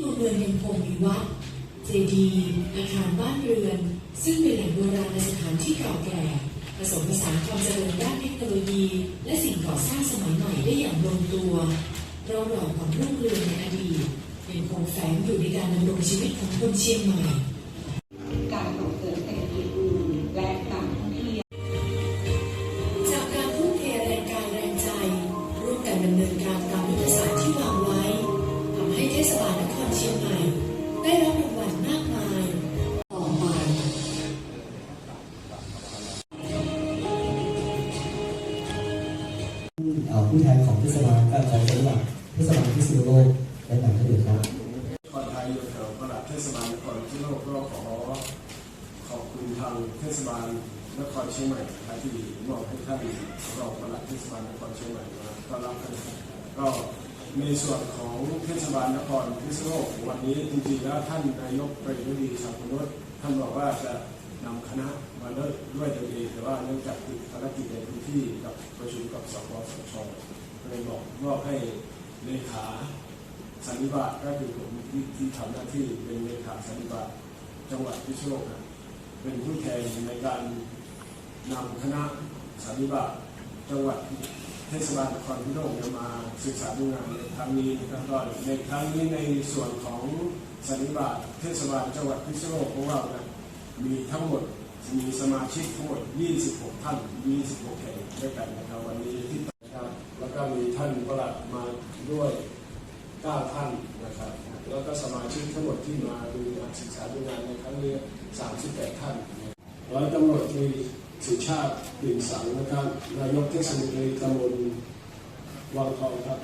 โรงเรือน ยังคงมีวัด เจดีย์อาคารบ้านเรือน ซึ่งเป็นแหล่งโบราณสถานที่เก่าแก่ ผสมผสานความเจริญด้านเทคโนโลยี และสิ่งก่อสร้างสมัยใหม่ได้อย่างลงตัวเราหล่อความรุ่งเรืองในอดีตยังคงแฝงอยู่ในการดำรงชีวิตของคนเชียงใหม่ คณะมาด้วยด้วยตัวเองแต่ว่าเนื่องจากติดภารกิจในพื้นที่กับประชุมกับสปสชเลยบอกมอบให้เลขาสันนิบาตก็คือผมที่ที่ทำหน้าที่เป็นเลขาสันนิบาตจังหวัดพิษณุโลกเป็นผู้แทนในการนำคณะสันนิบาตจังหวัดเทศบาลนครพิษณุโลกมาศึกษาดูงานในครั้งนี้นะครับก็ในครั้งนี้ในส่วนของสันนิบาตเทศบาลจังหวัดพิษณุโลกของเรานะมีทั้งหมด มีสมาชิกทั้งหมด 26 ท่าน 26 แห่งด้วยกันนะครับ วันนี้ที่นะครับ แล้วก็มีท่านประหลัดมาด้วย 9 ท่านนะครับ แล้วก็สมาชิกทั้งหมดที่มาดูงานศึกษาดูงานในครั้งนี้ 38 ท่านร้อยตำรวจตรีสุชาติกลิ่นสังนะครับ นายกเทศมนตรีตำบลวังทองครับ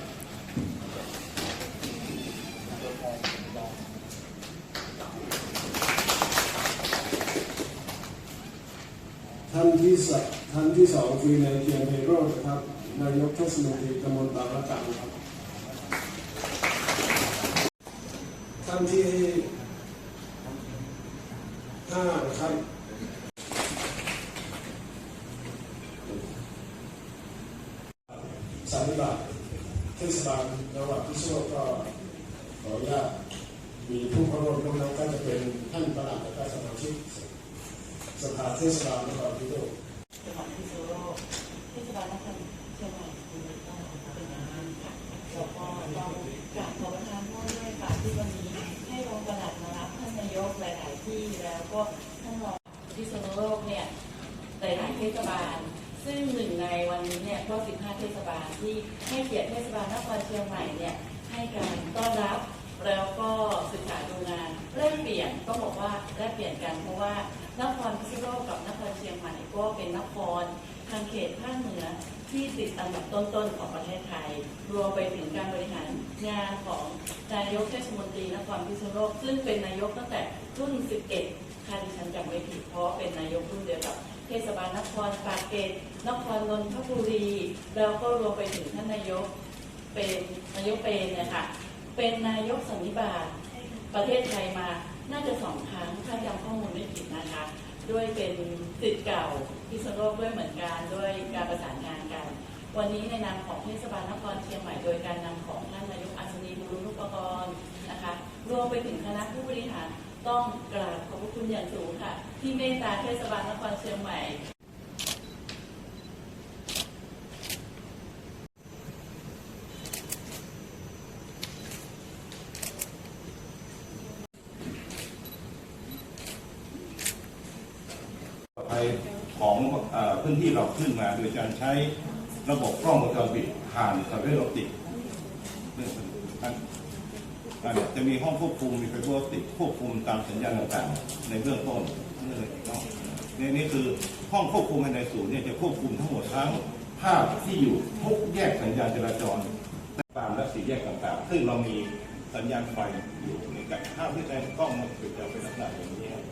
ท่านที่สท่านที่สองคือนายเทียนเทโรจน์นะครับนายกเทศมนตรีตำบลบางระกังครับท่านที่ห้านะครับสาริบาตเทศบาลจังหวัดพิษณุโลกก็ขออนุญาตมีผู้เข้าร่วมร่วมนั้นก็จะเป็นท่านประหลัดและก็สมาชิกสภาเทศบาลนครพิษณุโลก จังหวัดพิษณุโลกเทศบาลนครเชียงใหม่คุณต้องเป็นอย่างนั้นค่ะแล้วก็ต้องกราบขอประทานโทษด้วยค่ะที่วันนี้ให้รองปลัดมารับท่านนายกหลาย ๆ ที่แล้วก็ท่านรองพิษณุโลกเนี่ยหลาย ๆ เทศบาล ซึ่งหนึ่งในวันนี้เนี่ยก็ 15 เทศบาลที่ ให้เกียรติเทศบาลนครเชียงใหม่เนี่ยให้การต้อนรับแล้วก็ศึกษาดูงานแลกเปลี่ยนต้องบอกว่าแลกเปลี่ยนกันเพราะว่านครพิษณุโลกกับนครเชียงใหม่ก็เป็นนครทางเขตภาคเหนือที่ติดอันดับต้นๆของประเทศไทย รวมไปถึงการบริหารงานของนายกเทศมนตรีนครพิษณุโลกซึ่งเป็นนายกตั้งแต่รุ่น 11 ค่ะดิฉันจำไม่ผิดเพราะเป็นนายกรุ่นเดียวกับ เทศบาลนครปากเกร็ดนครนนทบุรี แล้วก็รวมไปถึงท่านนายกเป็นนายกเป็นเนี่ยค่ะเป็นนายกสันนิบาตประเทศไทยมาน่าจะสองครั้งถ้าจำข้อมูลไม่ผิดนะคะ ด้วยเป็นสิทธิ์เก่าพิษณุโลกด้วยเหมือนกันด้วยการประสานงานกัน วันนี้ในนามของเทศบาลนครเชียงใหม่โดยการนำของท่านนายกอัศนีบุรุณุปกรณ์นะคะรวมไปถึงคณะผู้บริหาร ต้องกราบขอบพระคุณอย่างสูงค่ะ ที่เมตตาเทศบาลนครเชียงใหม่ปของอพื้นที่เราขึ้นมาโดยการใช้ระบบกล้องวงจรปิดผ่านสายเวลโอปติก อ่าจะมีห้องควบคุมมีไฟเบอร์ออปติกควบคุมตามสัญญาณต่างๆในเบื้องต้นนี่เลยเนาะนี่นี่คือห้องควบคุมภายในศูนย์เนี่ยจะควบคุมทั้งหมดทั้งภาพที่อยู่ทุกแยกสัญญาณจราจรตามและสี่แยกต่างๆ ซึ่งเรามีสัญญาณไฟอยู่ในกับภาพที่ในกล้องมันจะเป็นลักษณะอย่างนี้ครับ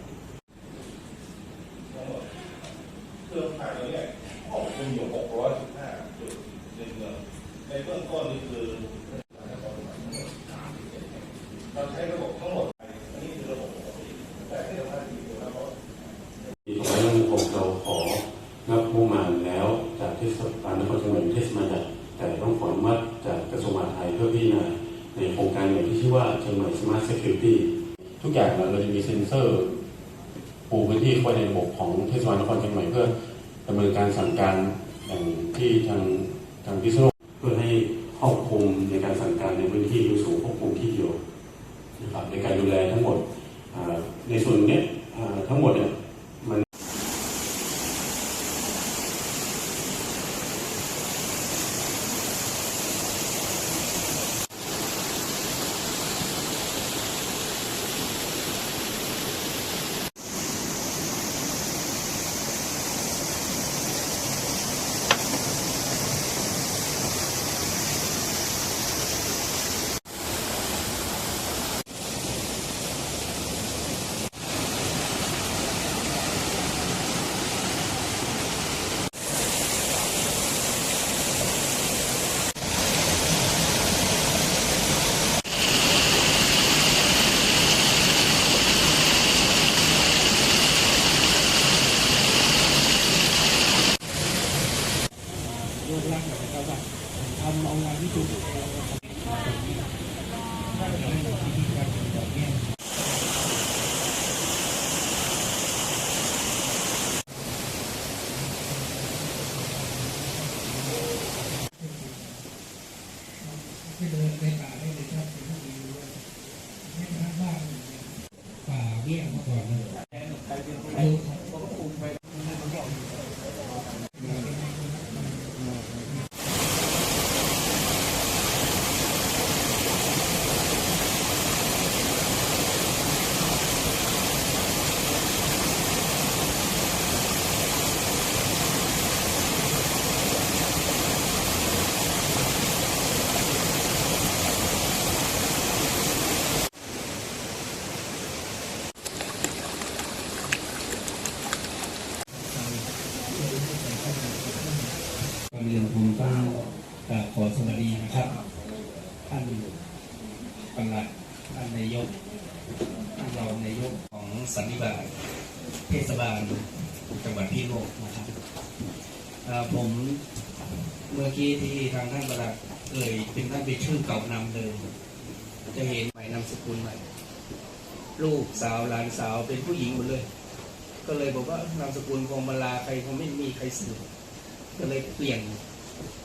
เครือข่ายเราเนี่ยของคุณอยู่615จุดในเมืองในเบื้องต้นนี่คือ เราใช้ระบบทั้งหมดอันนี้คือระบบปกติแต่ที่สำคัญคือระบบ ของเรื่องผมเราของบงบประมาณแล้วจากเทศบาลนครเชียงใหม่เทศบาลจากแต่ต้องขออนุมัติจากกระทรวงมหาดไทยเพื่อพิจารณาในโครงการใหญ่ที่ชื่อว่าเชียงใหม่สมาร์ทเซ u r ริตี้ทุกอย่าง เซ็นเซอร์ปูพื้นที่เข้าไปในระบบของเทศบาลนครเชียงใหม่เพื่อดำเนินการสั่งการอย่างที่ทางทางพิษณุโลาวหลานสาวเป็นผู้หญิงหมดเลย ก็เลยบอกว่านามสกุลคงมาลาใครคงไม่มีใครสืบก็เลยเปลี่ยน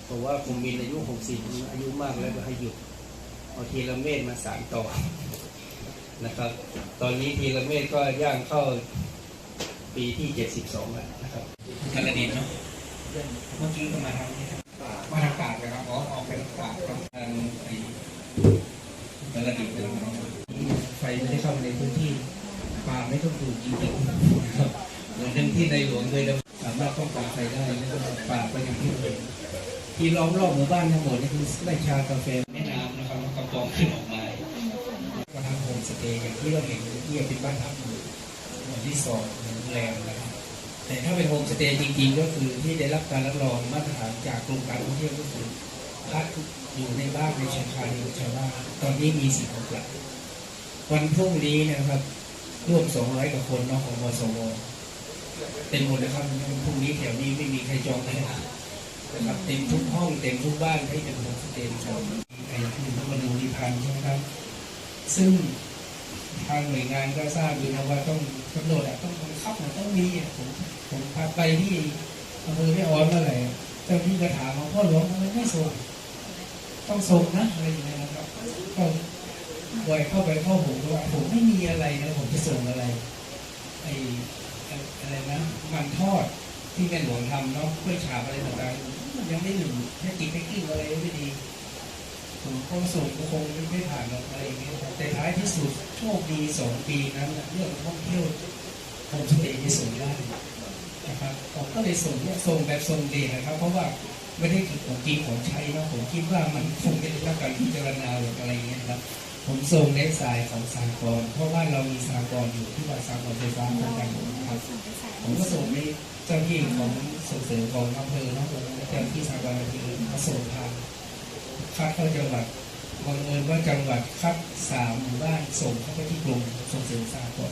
บอกว่าผมมีอายุหกสิบอายุมากแล้วก็ให้หยุดเอาทีละเมตรมาสานต่อนะครับ ตอนนี้ทีละเมตรก็ย่างเข้าปีที่เจ็ดสิบสองแล้วนะครับกระดินเนาะเมื่อกี้ก็มาทางนี้ครับมาทางปากเลยครับอ๋อออกไปทางปากครับทางไอ้กระดินเลยนะครับไฟไม่ได้เข้ามาในพื้นที่ ป่าไม่ต้องถูกจริงครับเหมือนที่ในหลวงเคยดำสามารถป้องกันไฟได้แล้วก็ฝากไปอย่างที่อื่นที่ล้อมรอบหมู่บ้านทั้งหมดนี่คือไร่ชากาแฟแม่น้ำนะครับแล้วก็กองขึ้นออกมาก็ทำโฮมสเตย์อย่างที่เราเห็นที่เป็นบ้านพักอยู่หมู่ที่สองโรงแรมนะครับแต่ถ้าเป็นโฮมสเตย์จริง ๆ ก็คือที่ได้รับการรับรองมาตรฐานจากกรมการท่องเที่ยวก็คือพักอยู่ในบ้านในชายคาเดียวชาวบ้านตอนนี้มีสี่หกหลังวันพรุ่งนี้นะครับ ร่วม200กว่าคนเนาะของวสวเต็มหมดเลยครับพรุ่งนี้แถวนี้ไม่มีใครจองเลยนะครับเต็มทุกห้องเต็มทุกบ้านที่เป็นโฮมสเตย์ครับไอ้ที่ต้องมาดูรีพันธ์ใช่ไหมครับ ซึ่งทางหน่วยงานก็ทราบอยู่นะว่าต้องกำหนดอะต้องบังคับมันต้องมีผมผมพาไปที่อำเภอแม่ออนเมื่อไหร่เจ้าที่กระถามว่าพ่อหลวงทำไมไม่ส่งต้องส่งนะอะไรอย่างเงี้ยนะครับก็ บ่อยเข้าไปพ่อผมว่าผมไม่มีอะไรนะผมจะส่งอะไรไออะไรนะมันทอดที่แม่หลวงทำเนาะกล้วยฉาบอะไรต่างๆมันยังไม่หนึ่งแค่กินแค่กิ้งอะไรไม่ดีผมก็ส่งก็คงไม่ผ่านหรอกอะไรอย่างเงี้ยครับสุดโชคดีสองปีนั้นน่ะเรื่องท่องเที่ยวผมทะเลที่ส่งได้นะครับผมก็เลยส่งเนี่ยส่งแบบส่งเดชนะครับ เพราะว่าไม่ได้ถือของกินของใช้นะผมคิดว่ามันคงได้รับการพิจารณาหรืออะไรเงี้ยครับ ผมส่งในสายของสากลเพราะว่าเรามีสากลอยู่ที่ว่าสากลไฟฟ้าเหมือนกันนะครับ ผมก็ส่งในเจ้าที่ของส่งเสริมของอำเภอนะผมเจ้าที่สากลอำเภอมาส่งทางคัดเข้าจังหวัดบังเอิญว่าจังหวัดคัดสามหมู่บ้านส่งเข้าไปที่กลุ่มส่งเสริมสากล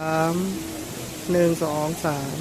สามหนึ่งสองสาม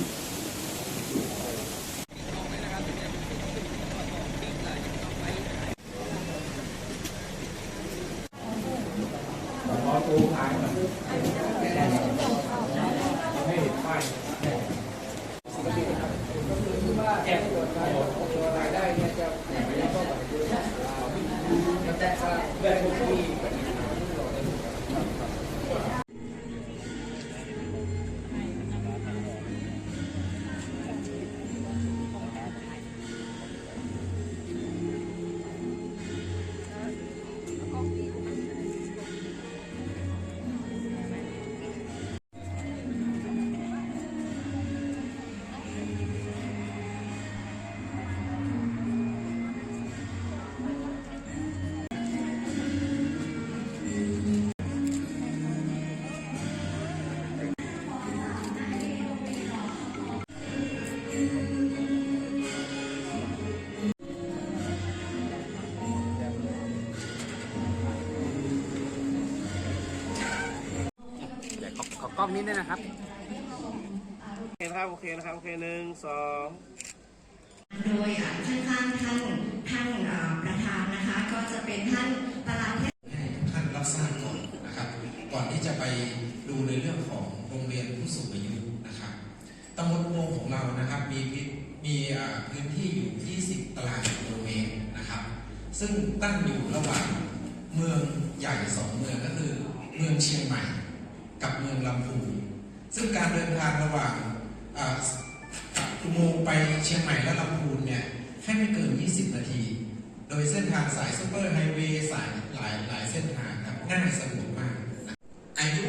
ล้องนี้ด้วยนะครับ โอเคนะครับ โอเคนะครับ โอเคหนึ่งสองโดยอ่าข้างๆท่านท่านอ่าประธานนะคะ ก็จะเป็นท่านปลัดให้ท่านรับทราบก่อนนะครับ ก่อนที่จะไปดูในเรื่องของโรงเรียนผู้สูงอายุนะครับตำบลอุโมงค์ของเรานะครับ มีพิมีอ่าพื้นที่อยู่ 20 ตารางกิโลเมตรนะครับ ซึ่งตั้งอยู่ระหว่างเมืองใหญ่สองเมืองก็คือเมืองเชียงใหม่ กับเมืองลำพูนซึ่งการเดินทางระหว่างอุโมงไปเชียงใหม่และลำพูนเนี่ยให้ไม่เกิน 20 นาที โดยเส้นทางสายซูเปอร์ไฮเวย์สายหลายหลายเส้นทางครับง่ายสะดวกมาก อายุ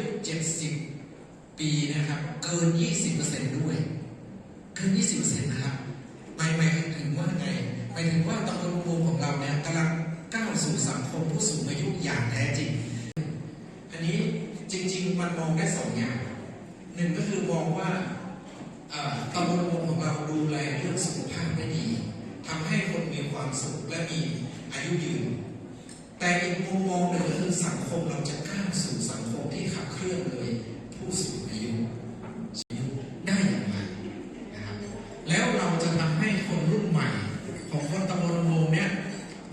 70 ปีนะครับ เกิน 20%ด้วย เกิน 20%นะครับหมายหมายถึงว่าไงหมายถึงว่าตำบลอุโมงของเราเนี่ยกำลังก้าวสู่สังคมผู้สูงอายุอย่างแท้จริง อันนี้ จริง ๆ มันมองได้สองอย่างหนึ่งก็คือมองว่าตำบลอุโมงของเราดูแลเรื่องสุขภาพได้ดีทำให้คนมีความสุขและมีอายุยืน แต่อีกมุมมองหนึ่งก็คือสังคมเราจะก้าวสู่สังคมที่ขับเคลื่อนโดยผู้สูงอายุอายุได้อย่างไรนะครับแล้วเราจะทำให้คนรุ่นใหม่ ของคนตำบลอุโมงค์เนี่ย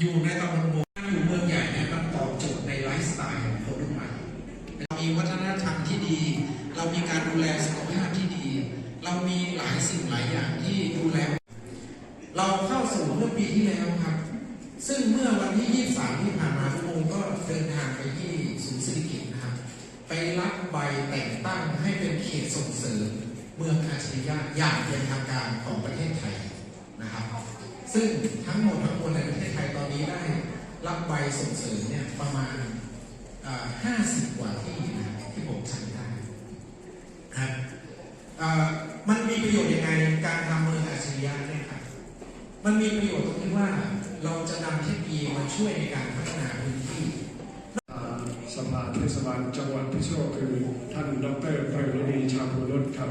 อยู่ในตำบลอุโมงค์อยู่เมืองใหญ่เนี่ยมันตอบโจทย์ในไลฟ์สไตล์ของคนรุ่นใหม่ เรามีวัฒนธรรมที่ดี เรามีการดูแลสุขภาพที่ดี เรามีหลายสิ่งหลายอย่างที่ดูแล เราเข้าสู่เมื่อปีที่แล้วครับ ซึ่งเมื่อ วันที่23ที่ผ่านมาทุกองค์ก็เดินทางไปที่ศูนย์เศรษฐกิจนะครับ ไปรับใบแต่งตั้งให้เป็นเขตส่งเสริมเมืองอาชียะอย่างเป็นทางการของประเทศไทยนะครับ ซึ่งทั้งหมดทั้งมวลในประเทศไทยตอนนี้ได้รับใบส่งเสริมเนี่ยประมาณห้าสิบกว่าที่นะครับที่ผมจำได้นะครับอ่ามันมีประโยชน์ยังไงการทำเมืองอาชียะเนี่ยครับมันมีประโยชน์ตรงที่ว่า เราจะนำเทคโนโลยีมาช่วยในการพัฒนาพื้นที่สภาเทศบาลจังหวัดพิษณุโลกคือท่านดรไพรณีชาภูรสครับ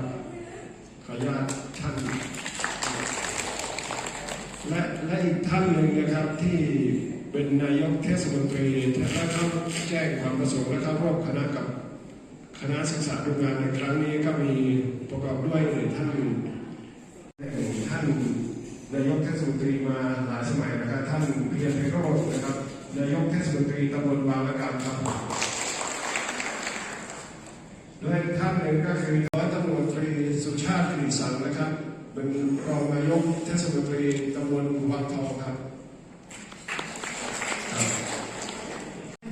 ขออนุญาตท่าน และและอีกท่านหนึ่งนะครับที่เป็นนายกเทศมนตรีและเข้าแจ้งความประสงค์และเข้าร่วมคณะกับคณะศึกษาดูงานในครั้งนี้ก็มีประกอบด้วยท่านท่าน นายกเทศมนตรีมาหลายสมัยนะครับ ท่านเพียรไพโรจน์นะครับ นายกเทศมนตรีตำบลบางละกำครับและท่านหนึ่งก็คือร้อยตำรวจตรีสุชาติกิติสังนะครับ เป็นรองนายกเทศมนตรีตำบลวังทองครับ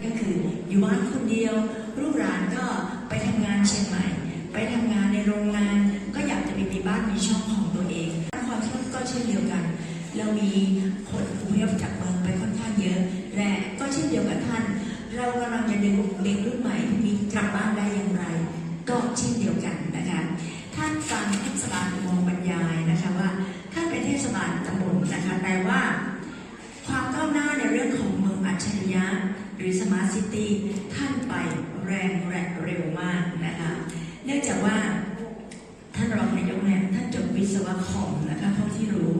ก็คืออยู่บ้าน เช่นเดียวกันเรามีคนอพยพจากเมืองไปค่อนข้างเยอะ และก็เช่นเดียวกับท่าน เรากำลังจะดึงเด็กรุ่นใหม่ที่มีกลับบ้านได้อย่างไร ก็เช่นเดียวกันนะคะท่านฟังเทศบาลมองบรรยายนะคะว่า ท่านเป็นเทศบาลตำบลนะคะแต่ว่า ความก้าวหน้าในเรื่องของเมืองอัจฉริยะหรือสมาร์ทซิตี้ท่านไปแรงและเร็วมากนะคะเนื่องจากว่าท่านรองนายกเนี่ยท่านจบวิศวะคอมนะคะเท่าที่รู้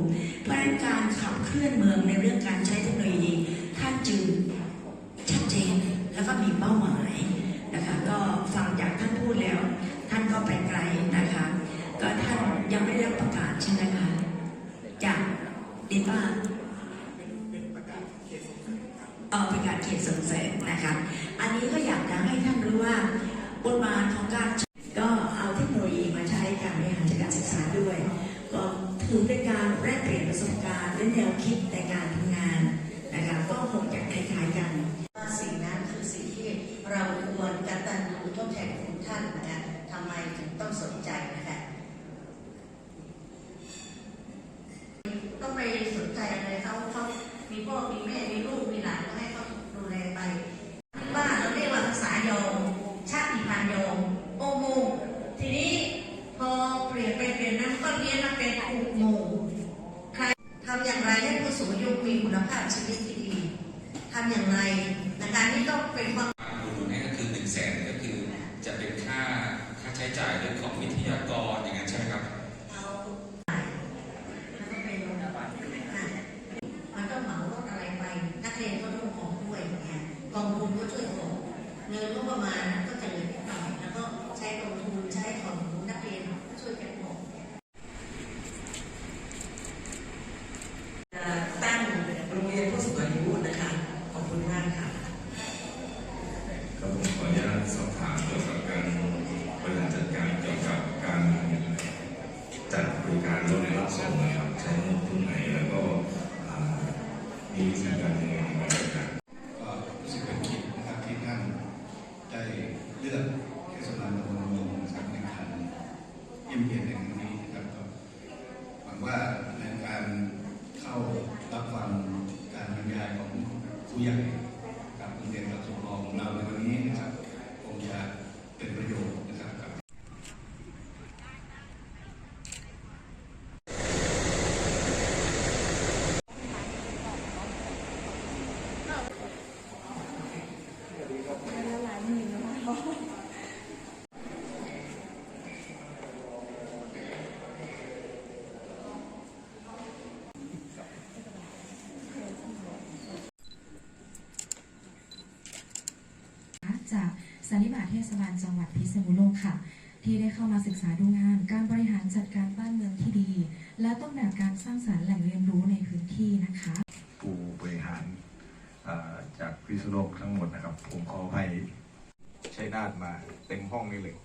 เพราะฉะนั้นการขับเคลื่อนเมืองในเรื่องการใช้เทคโนโลยีท่านจึงชัดเจนแล้วก็มีเป้าหมายนะคะก็ฟังจากท่านพูดแล้ว ท่านก็ไปไกลนะคะก็ท่านยังไม่ได้ประกาศใช่ไหมคะจากดิป้าเออป็นการเขียนส่งเสริมนะคะ อันนี้ก็อยากจะให้ท่านรู้ว่าบทบาทของการ คล้ายๆกันว่าสิ่งนั้นคือสิ่งที่เราควรกตัญญูทดแทนคุณท่านนะคะทำไมถึงต้องสนใจนะคะต้องไปสนใจอะไรเขาเขามีพ่อมีแม่มีลูกมีหลานก็ให้เขาดูแลไปว่าเราเรียกว่าภาษายอมชาติพันธุ์ยอมโอโมทีนี้พอเปลี่ยนไปเปลี่ยนนั้นก็เรียนมาเป็นอุโมงค์ใครทำอย่างไรให้ผู้สูงอายุมีคุณภาพชีวิต ทำอย่างไรนะคะนี่ก็เป็นความ ดูนี่ก็คือหนึ่งแสนก็คือจะเป็นค่าค่าใช้จ่ายเรื่องของวิทยากรอย่างนั้นใช่ไหมครับ เอาแล้วก็เป็นอะมันก็เหมารถอะไรไป นักเรียนก็ต้องของด้วยเนี่ยกองทุนก็ช่วยของเงินก็ประมาณนั้นก็จะเหลือนิดหน่อยแล้วก็ใช้กองทุนใช้ของนักเรียนช่วยกันของตั้งโรงเรียนผู้สูงอายุนะคะ ขอบคุณมากค่ะ ก็ผมขออนุญาตสอบถามเกี่ยวกับการบริหารจัดการเกี่ยวกับการจัดบริการรถรับส่งนะครับใช้งบทุนไหนแล้วก็อ่ามีวิธีการยังไงในการจัดการ ก็รู้สึกเป็นเกียรตินะครับที่ท่านได้เลือกเทศบาลตำบลเมืองนะครับในการเยี่ยมเยียนในครั้งนี้นะครับก็หวังว่าในการเข้ารับฟังการบรรยายของผู้ใหญ่กับโรงเรียนกับสมรของเราในวันนี้นะครับคงจะเป็นประโยชน์นะครับกับ จาก สันนิบาตเทศบาลจังหวัดพิษณุโลกค่ะ ที่ได้เข้ามาศึกษาดูงาน การบริหารจัดการบ้านเมืองที่ดี และต้นแบบการสร้างสรรค์แหล่งเรียนรู้ในพื้นที่นะคะผู้บริหารจากพิษณุโลกทั้งหมดนะครับ ผมขออภัยใช้นาดมาเต็มห้องนี่เลย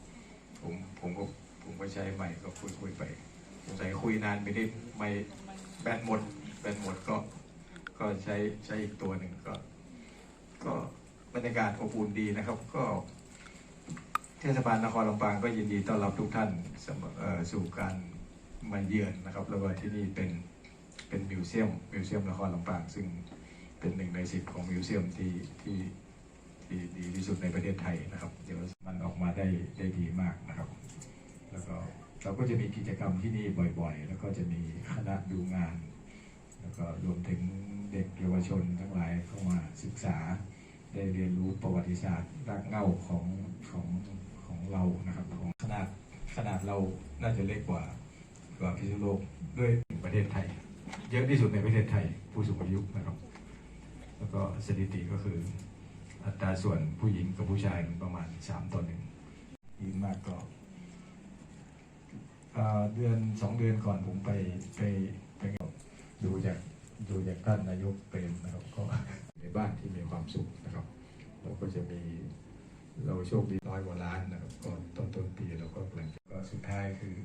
ผมผมก็ผมก็ใช้ใหม่ก็คุยคุยไปสงสัยคุยนานไปนิดไม่แบตหมดแบตหมดก็ ก็ใช้ใช้อีกตัวหนึ่งก็ ก็ บรรยากาศอบอุ่นดีนะครับ ก็เทศบาลนครลำปางก็ยินดีต้อนรับทุกท่านส,สู่การมาเยือนนะครับแล้วก็ที่นี่เป็นเป็นมิวเซียมมิวเซียมนครลำปาง ซึ่งเป็นหนึ่งในสิบของมิวเซียมที่ที่ที่ดีที่สุดในประเทศไทยนะครับ เดี๋ยวมันออกมาได้ได้ดีมากนะครับ แล้วก็เราก็จะมีกิจกรรมที่นี่บ่อยๆ แล้วก็จะมีคณะดูงาน แล้วก็รวมถึงเด็กเยาวชนทั้งหลายเข้ามาศึกษา ได้เรียนรู้ประวัติศาสตร์รากเหง้าของของของเรานะครับของขนาดขนาดเราน่าจะเล็กกว่ากว่าพิษณุโลกด้วยประเทศไทย เยอะที่สุดในประเทศไทย ผู้สูงอายุนะครับ แล้วก็สถิติก็คืออัตราส่วนผู้หญิงกับผู้ชายมันประมาณสามต่อหนึ่งยิ่งมากก็เอ่อเดือนสองเดือนก่อนผมไปไปไปดูจาก ดูจากท่านนายกเปรมนะครับก็ในบ้านที่มีความสุขนะครับ เราก็จะมีเราโชคดีร้อยกว่าล้านนะครับก็ต้นต้นปีเราก็กำลังก็สุดท้ายคือ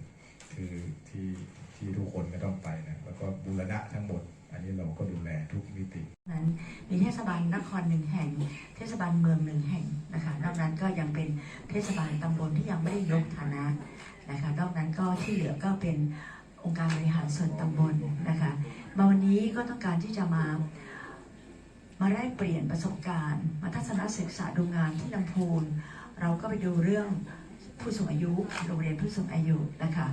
คือที่ที่ทุกคนก็ต้องไปนะแล้วก็บูรณะทั้งหมด อันนี้เราก็ดูแลทุกมิตินั้นมีเทศบาลนครหนึ่งแห่ง เทศบาลเมืองหนึ่งแห่งนะคะนอกนั้นก็ยังเป็นเทศบาลตำบลที่ยังไม่ได้ยกฐานะนะคะนอกนั้นก็ที่เหลือก็เป็นองค์การบริหารส่วนตำบลนะคะ มาวันนี้ก็ต้องการที่จะมา มาแลกเปลี่ยนประสบการณ์ มาทัศนศึกษาดูงานที่ลำพูน เราก็ไปดูเรื่องผู้สูงอายุโรงเรียนผู้สูงอายุนะคะ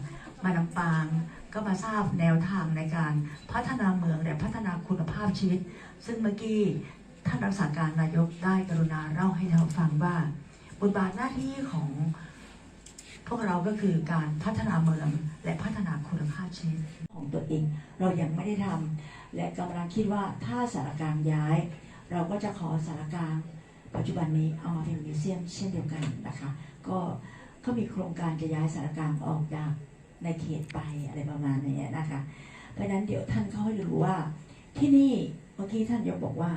มาลำปางก็มาทราบแนวทางในการพัฒนาเมืองและพัฒนาคุณภาพชีวิต ซึ่งเมื่อกี้ท่านรักษาการนายกได้กรุณาเล่าให้เราฟังว่า บทบาทหน้าที่ของ พวกเราก็คือการพัฒนาเมืองและพัฒนาคุณภาพชีวิตของตัวเอง เรายังไม่ได้ทำและกำลังคิดว่าถ้าสารกลางย้าย เราก็จะขอสารกลางปัจจุบันนี้เอามาเป็นมิวเซียมเช่นเดียวกันนะคะ ก็เขามีโครงการจะย้ายสารกลางออกจากในเขตไปอะไรประมาณนี้นะคะ เพราะฉะนั้นเดี๋ยวท่านเขาให้รู้ว่าที่นี่เมื่อกี้ท่านยกบอกว่า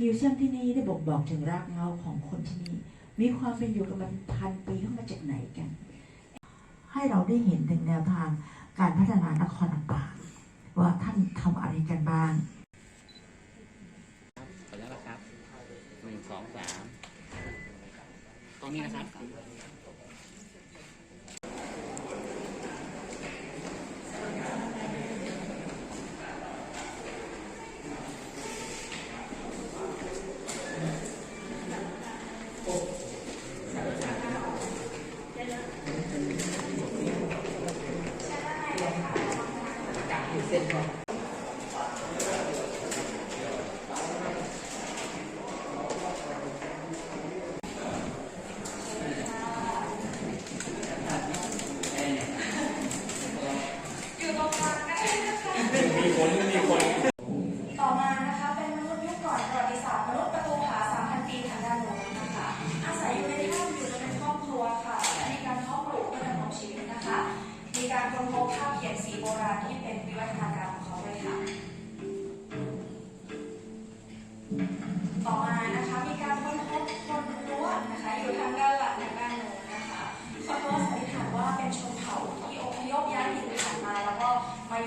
มิวเซียมที่นี่ได้บอกบอกถึงรากเหง้าของคนที่นี่ มีความเป็นอยู่กันมาพันปีเข้ามาจากไหนกัน ให้เราได้เห็นถึงแนวทางการพัฒนานครลำปางว่าท่านทำอะไรกันบ้างขออนุญาตนะครับหนึ่งสองสามตรงนี้นะครับ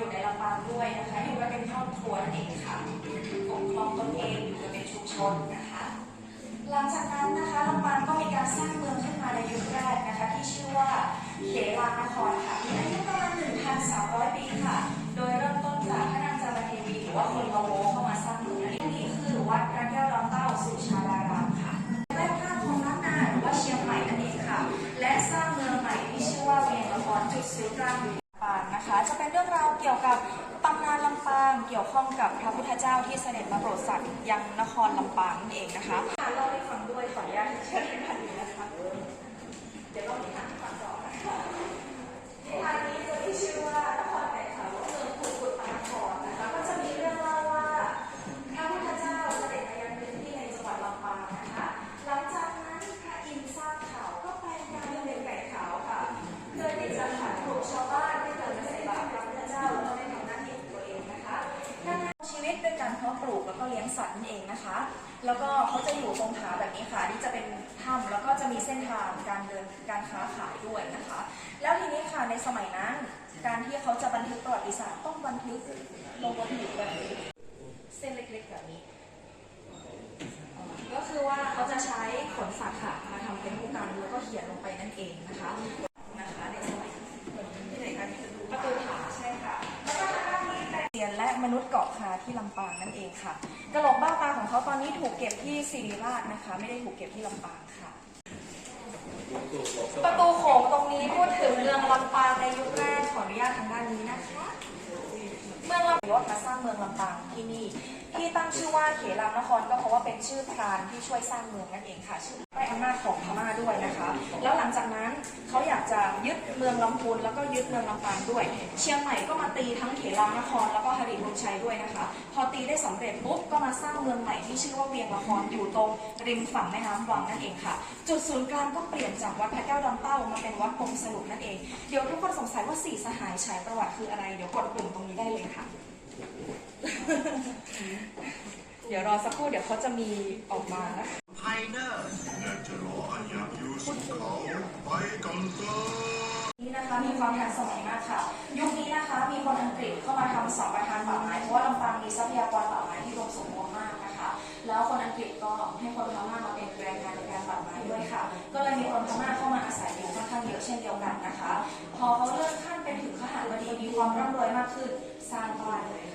อยู่ในลำปางด้วยนะคะอยู่กันเป็นครอบครัวนั่นเองค่ะปกครองตนเองอยู่กันเป็นชุมชนนะคะ หลังจากนั้นนะคะลำปางก็มีการสร้างเมืองขึ้นมาในยุคแรกนะคะ ที่ชื่อว่าเขลางนครค่ะมีอายุประมาณ1,300 ปีค่ะ โดยเริ่มต้นจากพระนางจามเทวีหรือว่าคนละโวเข้ามาสร้างเมืองนั่นเองนี่คือวัดพระแก้วดอนเต้าสุชาดารามค่ะแรกท่าของล้านนาหรือว่าเชียงใหม่นั่นเองค่ะ และสร้างเมืองใหม่ที่ชื่อว่าเวียงละครจุดศูนย์กลาง เป็นเรื่องราวเกี่ยวกับตำนานลำปางเกี่ยวข้องกับพระพุทธเจ้าที่เสด็จมาโปรดสัตว์ยังนครลำปางนั่นเองนะคะค่ะเราได้ฟังด้วยขออนุญาตเชิญท่านนี้นะคะ เดี๋ยวเราไปหาฟังต่อนะคะนิทานนี้จะมีชื่อว่านคร นั่นเองนะคะ แล้วก็เขาจะอยู่ตรงผาแบบนี้ค่ะนี่จะเป็นถ้ำแล้วก็จะมีเส้นทางการเดินการค้าขายด้วยนะคะ แล้วทีนี้ค่ะในสมัยนั้น การที่เขาจะบันทึกประวัติศาสตร์ต้องบันทึกลงบนหินแบบนี้ เส้นเล็กๆแบบนี้ ก็คือว่าเขาจะใช้ขนสัตว์ค่ะมาทำเป็นผู้กันแล้วก็เขียนลงไปนั่นเองนะคะนะคะในสมัยที่ไหนกันประตูผาใช่ค่ะแล้วก็ทางด้านนี้เป็นเรียนและมนุษย์เกาะคาที่ลำปางนั่นเองค่ะ กระโหลกบ้าตาของเขาตอนนี้ถูกเก็บที่ศิริราชนะคะ ไม่ได้ถูกเก็บที่ลำปางค่ะ ประตูโขงตรงนี้พูดถึงเมืองลำปางในยุคแรกขออนุญาตทางด้านนี้นะคะ เมืองลำยศมาสร้างเมืองลำปางที่นี่ ที่ตั้งชื่อว่าเขลามนครก็เพราะว่าเป็นชื่อพรานที่ช่วยสร้างเมืองนั่นเองค่ะชื่อใต้อำนาจของพม่าด้วยนะคะ แล้วหลังจากนั้นเขาอยากจะยึดเมืองลำพูนแล้วก็ยึดเมืองลำปางด้วย เชียงใหม่ก็มาตีทั้งเขลามนครแล้วก็ฮาริบุญชัยด้วยนะคะ พอตีได้สำเร็จปุ๊บก็มาสร้างเมืองใหม่ที่ชื่อว่าเวียงละครอยู่ตรงริมฝั่งแม่น้ำวังนั่นเองค่ะ จุดศูนย์กลางก็เปลี่ยนจากวัดพระแก้วดำเต้ามาเป็นวัดปงสรุปนั่นเองเดี๋ยวทุกคนสงสัยว่าสี่สหายฉายประวัติคืออะไรเดี๋ยวกดปุ่มตรงนี้ได้เลยค่ะ เดี๋ยวรอสักครู่เดี๋ยวเขาจะมีออกมานะคะไฮเนอร์และจะรออันอยากอยู่สุดเขาไปกันเถอะนี่นะคะมีความทันสมัยมากค่ะ ยุคนี้นะคะมีคนอังกฤษเข้ามาทำสัมปทานป่าไม้เพราะว่าลำปางมีทรัพยากรป่าไม้ที่รวมสมบูรณ์มากนะคะ แล้วคนอังกฤษก็ให้คนพม่ามาเป็นแรงงานในการป่าไม้ด้วยค่ะ ก็เลยมีคนพม่าเข้ามาอาศัยอยู่ค่อนข้างเยอะเช่นเดียวกันนะคะ พอเขาเลื่อนขั้นเป็นถึงขหาบดีมีความร่ำรวยมากขึ้นสร้างบ้านเลยค่ะ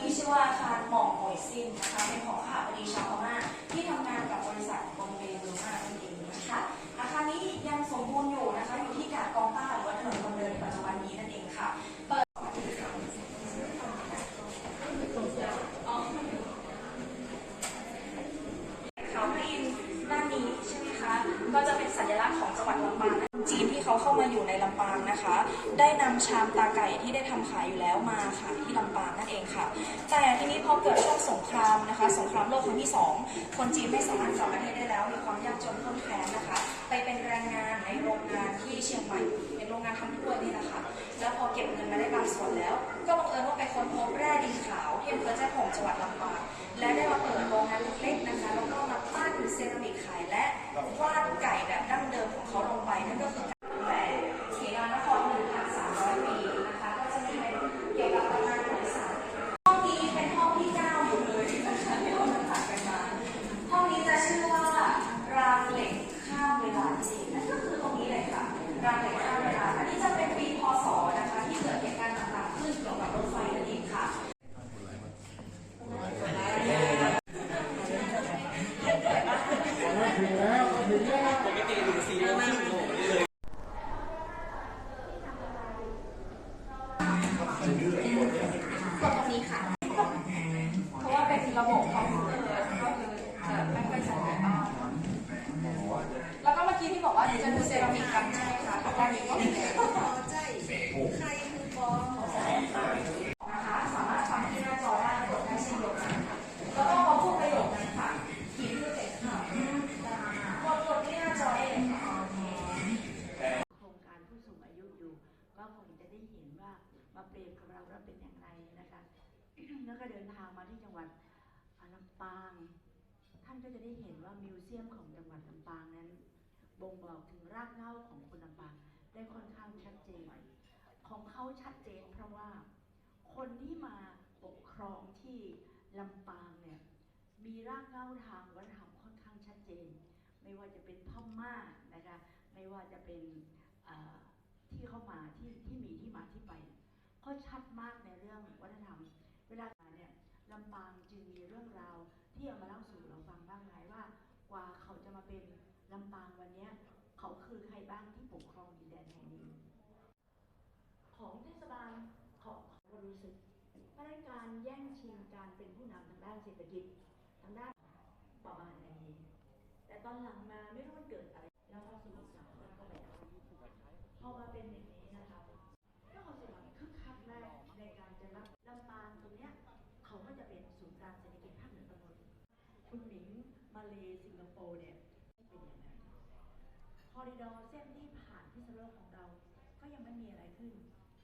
ที่ชื่อว่าอาคารหมอกหอยซินนะคะเป็นของข้าบดีชาวพม่าที่ทำงานกับบริษัทกนเบลูมานั่นเองนะคะอาคารนี้ยังสมบูรณ์อยู่นะคะอยู่ที่กาดกองต้าหรือว่าถนนคนเดินปัจจุบันนี้นั่นเองค่ะเปิดเขาพระอินทน้านี้ใช่ไหมคะก็จะเป็นสัญลักษณ์ของจังหวัดลำปางจีนที่เขาเข้ามาอยู่ในลำปางนะคะ ได้นำชามตาไก่ที่ได้ทำขายอยู่แล้วมาค่ะที่ลำ เกิดช่วงสงครามนะคะ สงครามโลกครั้งที่สองคนจีนไม่สามารถกลับประเทศได้แล้ว มีความยากจนข้นแค้นนะคะ ไปเป็นแรงงานในโรงงานที่เชียงใหม่เป็นโรงงานทำถ้วยนี่นะคะแล้วพอเก็บเงินมาได้บางส่วนแล้ว ก็บังเอิญว่าไปค้นพบแร่ดินขาวที่อำเภอแจ้ห่มจังหวัดลำปางและได้มาเปิดโรงงานเล็กๆนะคะ แล้วก็มาปั้นเซรามิกขายและวาดไก่แบบดั้งเดิมของเขาลงไปนั่นก็คือแต่เขตนคร1,300 ปีนะคะ ก็จะมีเป็นเกี่ยวกับตำนานของศาสตร์ห้องนี้เป็นห้องที่เก้าอยู่เลยนะคะที่เราผ่านกันมา ห้องนี้จะชื่อว่ารางเหล็กข้ามเวลาจริงนั่นก็คือตรงนี้เลยค่ะ รางเหล็กข้ามเวลา อันนี้จะเป็นปีพศนะคะ ที่เกิดเหตุการณ์ต่างๆขึ้นเกี่ยวกับรถไฟนั่นเองค่ะ กดตรงนี้ค่ะ เพราะว่าเป็นระบบคอมพิวเตอร์ก็คือจะไม่ค่อยชัดเจนมากแล้วก็เมื่อกี้ที่บอกว่าจะดูเซรามิกกันใช่ไหมคะทางด้านนี้ก็มีใช่ใครคือบอลนะคะสามารถฟังที่หน้าจอได้กดได้เช่นเดียวกันค่ะแล้วก็พอพูดประโยคนั้นค่ะขีดเพื่อเสร็จค่ะกดกดที่หน้าจอได้เลยค่ะ โครงการผู้สูงอายุอยู่ ก็คงจะได้เห็นว่ามาเปรียบกับเราแล้วเป็นอย่างไรนะคะ แล้วก็เดินทางมาที่จังหวัดลำปาง ท่านก็จะได้เห็นว่ามิวเซียมของจังหวัดลำปางนั้น บ่งบอกถึงรากเหง้าของคนลำปางได้ค่อนข้างชัดเจน ของเขาชัดเจนเพราะว่าคนที่มาปกครองที่ลำปางเนี่ยมีรากเหง้าทางวัฒนธรรมค่อนข้างชัดเจน ไม่ว่าจะเป็นพม่านะคะไม่ว่าจะเป็นที่เข้ามาที่ที่มีที่มาที่ไป ก็ชัดมากในเรื่องวัฒนธรรม เวลาเนี่ยลำปางจึงมีเรื่องราวที่เอามาเล่าสู่เราฟังบ้างไหมว่ากว่าเขาจะมาเป็นลำปางวันนี้เขาคือใครบ้างที่ปกครองดินแดนแห่งนี้ ของเทศบาลของของรู้สึกเพระฉะนั้นการแย่งชิงการเป็นผู้นำทางด้านเศรษฐกิจทางด้านประมาณนี้ แต่ตอนหลังมาไม่รู้มันเกิดอะไร อริดอร์เส้นที่ผ่านพิษณุโลกของเรา ก็ยังไม่มีอะไรขึ้น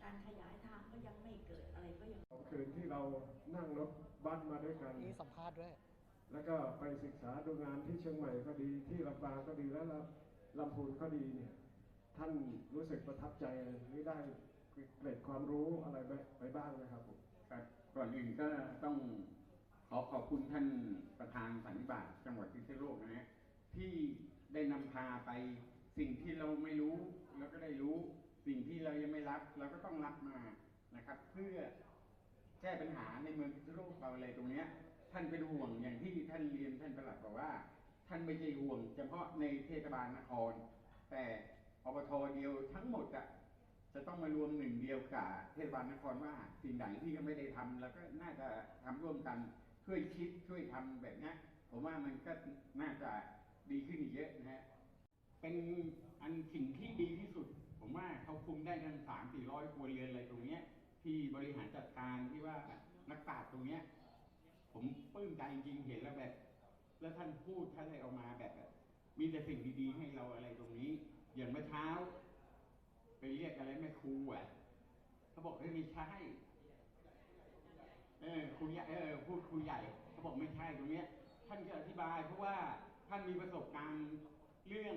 การขยายทางก็ยังไม่เกิดอะไรก็ยังคืนที่เรานั่งรถบัสมาด้วยกันมีสัมภาษณ์ด้วย แล้วก็ไปศึกษาดูงานที่เชียงใหม่ก็ดีที่ลำปางก็ดีแล้วลำพูนก็ดีเนี่ยท่านรู้สึกประทับใจหรือได้เกร็ดความรู้อะไรไปไปบ้างนะครับผมครับก่อนอื่นก็ต้องขอขอบคุณท่านประธานสันนิบาตจังหวัดพิษณุโลกนะฮะที่ได้นำพาไป สิ่งที่เราไม่รู้เราก็ได้รู้ สิ่งที่เรายังไม่รับเราก็ต้องรับมานะครับ เพื่อแก้ปัญหาในเมืองพิษณุโลกเราอะไรตรงเนี้ย ท่านเป็นห่วงอย่างที่ท่านเรียนท่านประหลัดบอกว่า ท่านไม่ใช่ห่วง เฉพาะในเทศบาลนคร แต่อบทเดียวทั้งหมดอะจะต้องมารวมหนึ่งเดียวกับเทศบาลนครว่าสิ่งไหนที่ยังไม่ได้ทำแล้วก็น่าจะทำร่วมกันช่วยคิดช่วยทำแบบนี้ผมว่ามันก็น่าจะดีขึ้นอีกเยอะนะฮะ เป็นอันสิ่งที่ดีที่สุด ผมว่าเขาคุมได้ทั้งสามสี่ร้อยครัวเรือนอะไรตรงเนี้ย ที่บริหารจัดการที่ว่านักปราชญ์ตรงเนี้ย ผมปลื้มใจจริงๆเห็นแล้วแบบ แล้วท่านพูดท่านอะไรออกมาแบบ มีแต่สิ่งดีๆให้เราอะไรตรงนี้ อย่างเมื่อเช้า ไปเรียกอะไรแม่ครูอะเขาบอกเฮ้ยไม่ใช่เออครูใหญ่เออพูดครูใหญ่เขาบอกไม่ใช่ตรงเนี้ย ท่านก็อธิบายเพราะว่าท่านมีประสบการณ์เรื่อง